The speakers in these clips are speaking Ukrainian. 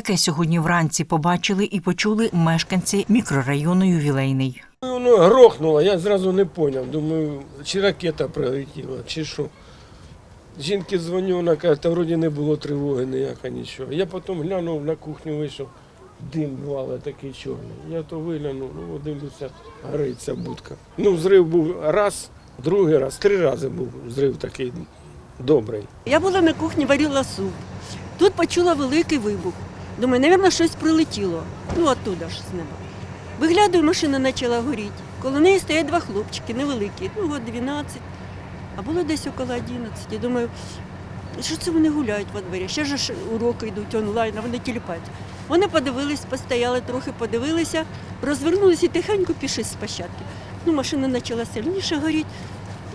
Таке сьогодні вранці побачили і почули мешканці мікрорайону Ювілейний. Воно грохнуло, я зразу не зрозумів. Думаю, чи ракета прилетіла, чи що. Жінки дзвоню, вона каже, та вроді не було тривоги ніяка нічого. Я потім глянув на кухню, вийшов, дим вала такий чорний. Я то виглянув, ну дивлюся, гориться будка. Ну, взрив був раз, другий раз, три рази був взрив такий добрий. Я була на кухні, варила суп. Тут почула великий вибух. Думаю, мабуть, щось прилетіло. Ну, оттуда ж з неба. Виглядаю, машина почала горіти. Коло неї стоять два хлопчики, невеликі, ну, от 12, а було десь около 11. Думаю, що це вони гуляють во дворі? Ще ж уроки йдуть онлайн, а вони тіліпаються. Вони подивились, постояли, трохи подивилися, розвернулися і тихенько пішли з площадки. Ну, машина почала сильніше горіти,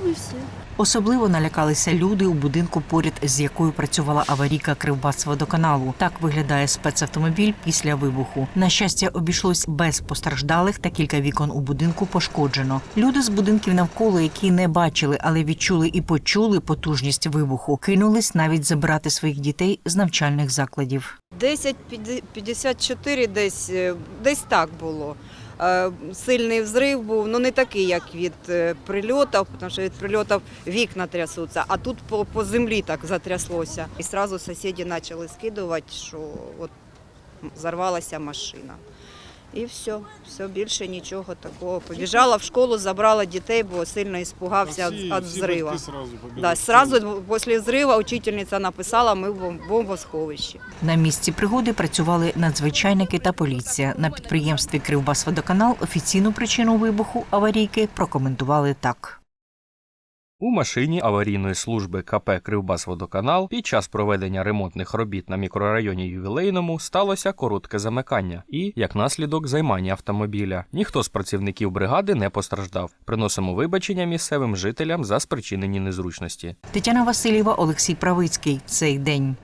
ну і все. Особливо налякалися люди у будинку, поряд з якою працювала аварійка Кривбасводоканалу. Так виглядає спецавтомобіль після вибуху. На щастя, обійшлось без постраждалих та кілька вікон у будинку пошкоджено. Люди з будинків навколо, які не бачили, але відчули і почули потужність вибуху, кинулись навіть забирати своїх дітей з навчальних закладів. 10.54 десь, е, десь так було. Е, Сильний взрив був, ну не такий, як від е, прильотів, тому що від прильотів вікна трясуться, а тут по, по землі так затряслося. І одразу сусіди почали скидувати, що от зарвалася машина. І все, все більше нічого такого. Побіжала в школу, забрала дітей, бо сильно іспугався від. Да, сразу після взриву учительниця написала, ми в бомбосховищі. На місці пригоди працювали надзвичайники та поліція. На підприємстві Кривбасводоканал офіційну причину вибуху аварійки прокоментували так. У машині аварійної служби КП Кривбасводоканал під час проведення ремонтних робіт на мікрорайоні Ювілейному сталося коротке замикання і, як наслідок, займання автомобіля. Ніхто з працівників бригади не постраждав. Приносимо вибачення місцевим жителям за спричинені незручності. Тетяна Васильєва, Олексій Правицький. Цей день.